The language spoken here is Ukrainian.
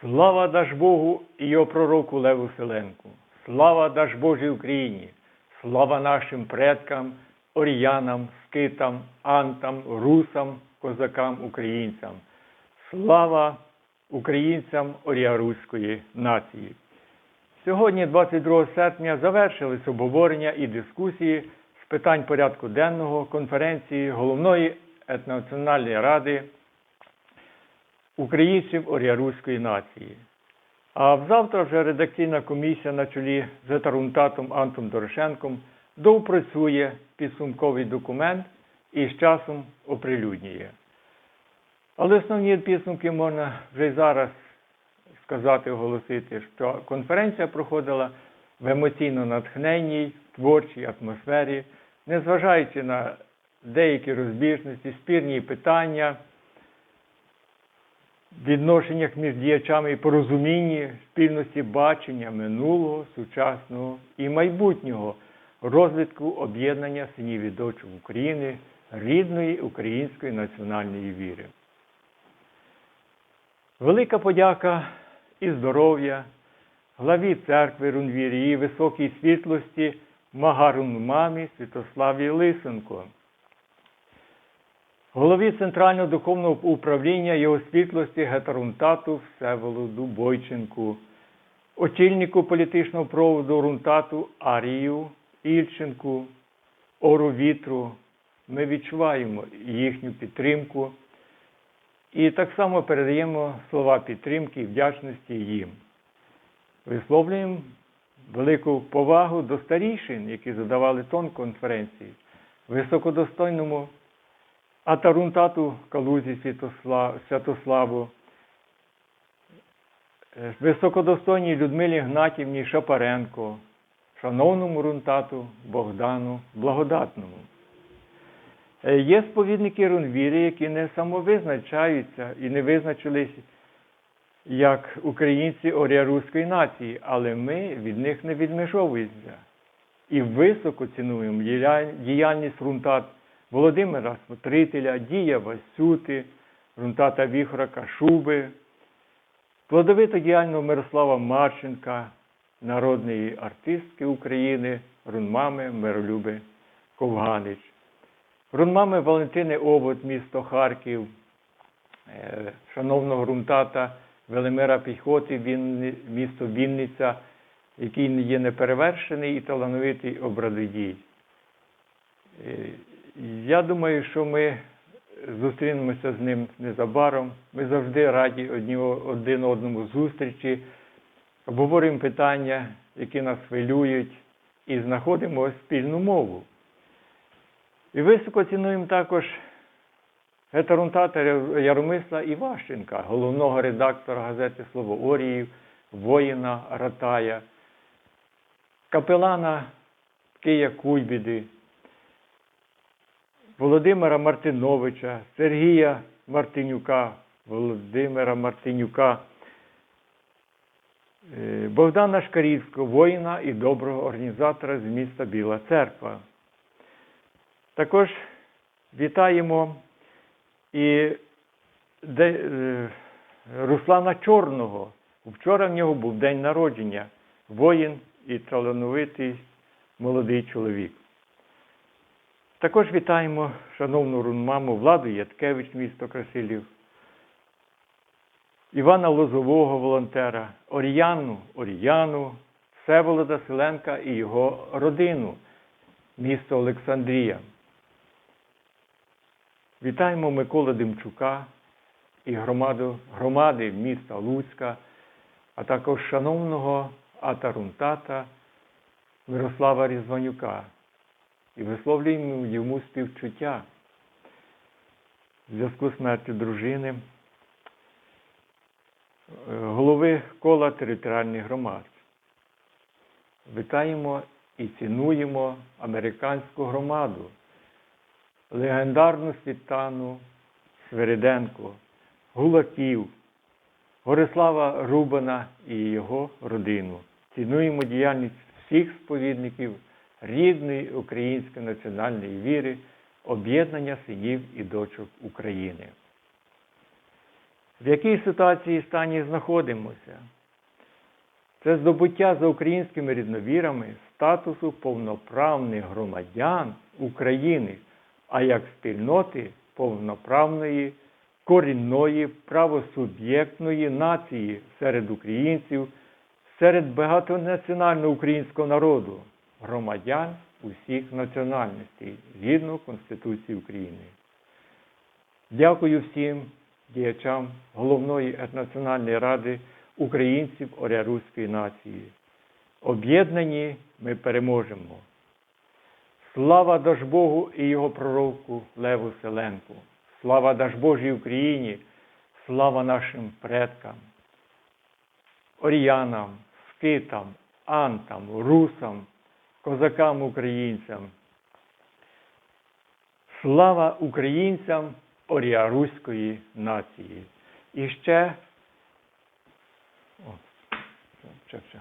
Слава даж Богу і його пророку Леву Селенку. Слава даж Божій Україні. Слава нашим предкам, оріянам, скитам, антам, русам, козакам, українцям. Слава українцям оріаруської нації. Сьогодні, 22 серпня, завершились обговорення і дискусії з питань порядку денного конференції головної етнонаціональної ради українців оріаруської нації. А завтра вже редакційна комісія на чолі з Тарунтатом Антом Дорошенком доопрацює підсумковий документ і з часом оприлюднює. Але основні підсумки можна вже й зараз сказати, оголосити, що конференція проходила в емоційно натхненній, творчій атмосфері, незважаючи на деякі розбіжності, спірні питання, відношеннях між діячами і порозумінні спільності бачення минулого, сучасного і майбутнього розвитку об'єднання синів і дочок України, рідної української національної віри. Велика подяка і здоров'я главі церкви Рунвірі, її високій світлості Магарун мамі Святославі Лисенко, голові Центрального духовного управління його світлості Гетарунтату Всеволоду Бойченку, очільнику політичного проводу Рунтату Арію Ільченку, Ору Вітру. Ми відчуваємо їхню підтримку. І так само передаємо слова підтримки і вдячності їм. Висловлюємо велику повагу до старішин, які задавали тон конференції, високодостойному Атарунтату Калузі Святославу, е, високодостойній Людмилі Гнатівні Шапаренко, шановному рунтату Богдану Благодатному. Е, Є сповідники рунвіри, які не самовизначаються і не визначились як українці оріаруської нації, але ми від них не відмежовуємося і високо цінуємо діяльність рунтат Володимира Смотрителя, Дія Васюти, рунтата Віхора Кашуби, плодовито діяльного Мирослава Марченка, народної артистки України, рунмами Миролюби Ковганич. Рунмами Валентини Обот, місто Харків, е, шановного рунтата Велимира Піхоти, місто Вінниця, який є неперевершений і талановитий обрадодій. Я думаю, що ми зустрінемося з ним незабаром. Ми завжди раді один одному зустрічі, обговорюємо питання, які нас хвилюють, і знаходимо спільну мову. І високо цінуємо також гетарунтата Яромисла Іващенка, головного редактора газети Слово Оріїв, воїна Ратая, капелана Кия Куйбіди, Володимира Мартиновича, Сергія Мартинюка, Володимира Мартинюка, е, Богдана Шкарівського, воїна і доброго організатора з міста Біла Церква. Також вітаємо і е, Руслана Чорного. Вчора в нього був день народження, воїн і талановитий молодий чоловік. Також вітаємо шановну рунмаму Владу Яткевич, місто Красилів, Івана Лозового волонтера, Оріяну, Оріяну, Всеволода Селенка і його родину, місто Олександрія. Вітаємо Микола Демчука і громаду, громади міста Луцька, а також шановного Атарунтата Мирослава Різванюка і висловлюємо йому співчуття в зв'язку з смертю дружини, е, голови кола територіальних громад. Вітаємо і цінуємо американську громаду, легендарну Світану Свериденко, Гулаків, Горислава Рубана і його родину. Цінуємо діяльність всіх сповідників рідної української національної віри, об'єднання синів і дочок України. В якій ситуації стані знаходимося? Це здобуття за українськими рідновірами статусу повноправних громадян України, а як спільноти повноправної корінної правосуб'єктної нації серед українців, серед багатонаціонального українського народу, громадян усіх національностей згідно Конституції України. Дякую всім діячам головної етнонаціональної ради українців Оряруської нації. Об'єднані ми переможемо. Слава Дажбогу і його пророку Леву Селенку. Слава Дажбожій Україні, слава нашим предкам, оріянам, скитам, антам, русам, козакам українцям. Слава українцям оріаруської нації. І ще. О, все, все.